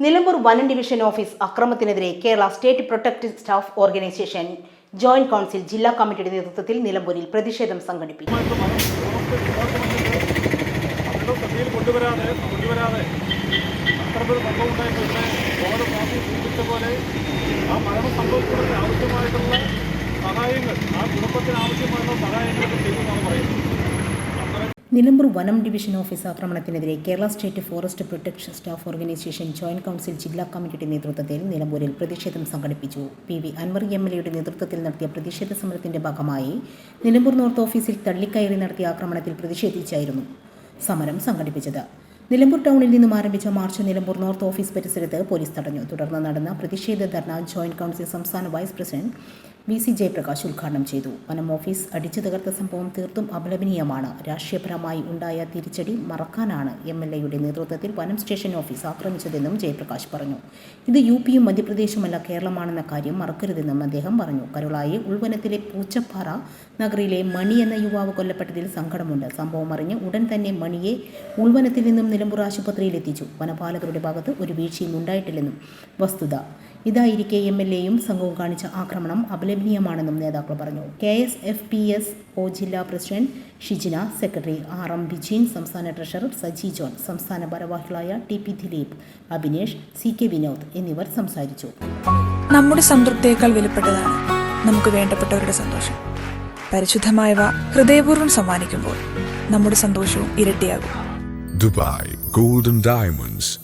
നിലമ്പൂർ വനം division office അക്രമത്തിനെതിരെ Kerala state protective staff organisation joint council ജില്ലാ കമ്മിറ്റിയുടെ നേതൃത്വത്തിൽ നിലമ്പൂരിൽ പ്രതിഷേധം സംഘടിപ്പിച്ചു. സഹായങ്ങൾ ആ കുടുംബത്തിന് പറയുന്നത് അത്തരം നിലമ്പൂർ വനം division office ആക്രമണത്തിനെതിരെ Kerala state forest protection staff organisation joint council ജില്ലാ കമ്മിറ്റിയുടെ നേതൃത്വത്തിൽ നിലമ്പൂരിൽ പ്രതിഷേധം സംഘടിപ്പിച്ചു. P V Anvar M L എയുടെ നേതൃത്വത്തിൽ നടത്തിയ പ്രതിഷേധ സമരത്തിന്റെ ഭാഗമായി നിലമ്പൂർ നോർത്ത് ഓഫീസിൽ തള്ളിക്കയറി നടത്തിയ ആക്രമണത്തിൽ പ്രതിഷേധിച്ചായിരുന്നു സമരം സംഘടിപ്പിച്ചത്. നിലമ്പൂർ ടൗണിൽ നിന്നും ആരംഭിച്ച മാർച്ച് നിലമ്പൂർ നോർത്ത് ഓഫീസ് പരിസരത്ത് പോലീസ് തടഞ്ഞു. തുടർന്ന് നടന്ന പ്രതിഷേധ ധർണ ജോയിന്റ് കൗൺസിൽ സംസ്ഥാന vice president V C Jayaprakash ഉദ്ഘാടനം ചെയ്തു. വനം ഓഫീസ് അടിച്ചു തകർത്ത സംഭവം തീർത്തും അപലപനീയമാണ്. രാഷ്ട്രീയപരമായി ഉണ്ടായ തിരിച്ചടി മറക്കാനാണ് എം എൽ എയുടെ നേതൃത്വത്തിൽ വനം സ്റ്റേഷൻ ഓഫീസ് ആക്രമിച്ചതെന്നും ജയപ്രകാശ് പറഞ്ഞു. ഇത് യു പിയും മധ്യപ്രദേശുമല്ല കേരളമാണെന്ന കാര്യം മറക്കരുതെന്നും അദ്ദേഹം പറഞ്ഞു. കരുളായി ഉൾവനത്തിലെ പൂച്ചപ്പാറ നഗറിലെ മണി എന്ന യുവാവ് കൊല്ലപ്പെട്ടതിൽ സങ്കടമുണ്ട്. സംഭവം അറിഞ്ഞ് ഉടൻ തന്നെ മണിയെ ഉൾവനത്തിൽ നിന്നും നിലമ്പൂർ ആശുപത്രിയിൽ എത്തിച്ചു വനപാലകരുടെ ഭാഗത്ത് ഒരു വീഴ്ചയും ഉണ്ടായിട്ടില്ലെന്നും വസ്തുത ഇതായിരിക്കെ എം എൽ എയും സംഘവും കാണിച്ച ആക്രമണം അപലപനീയമാണെന്നും നേതാക്കൾ പറഞ്ഞു. K S F P S O ജില്ലാ president Shijina secretary R M Bijeen സംസ്ഥാന ട്രഷറർ സജി ജോൺ സംസ്ഥാന ഭാരവാഹികളായ T P Dileep Abhinesh C K Vinod എന്നിവർ സംസാരിച്ചു. നമ്മുടെ സംതൃപ്തിയേക്കാൾ വിലപ്പെട്ടതാണ് നമുക്ക് വേണ്ടപ്പെട്ടവരുടെ സന്തോഷം. പരിശുദ്ധമായവ ഹൃദയപൂർവം സമ്മാനിക്കുമ്പോൾ നമ്മുടെ സന്തോഷവും ഇരട്ടിയാകും. Dubai golden Diamonds,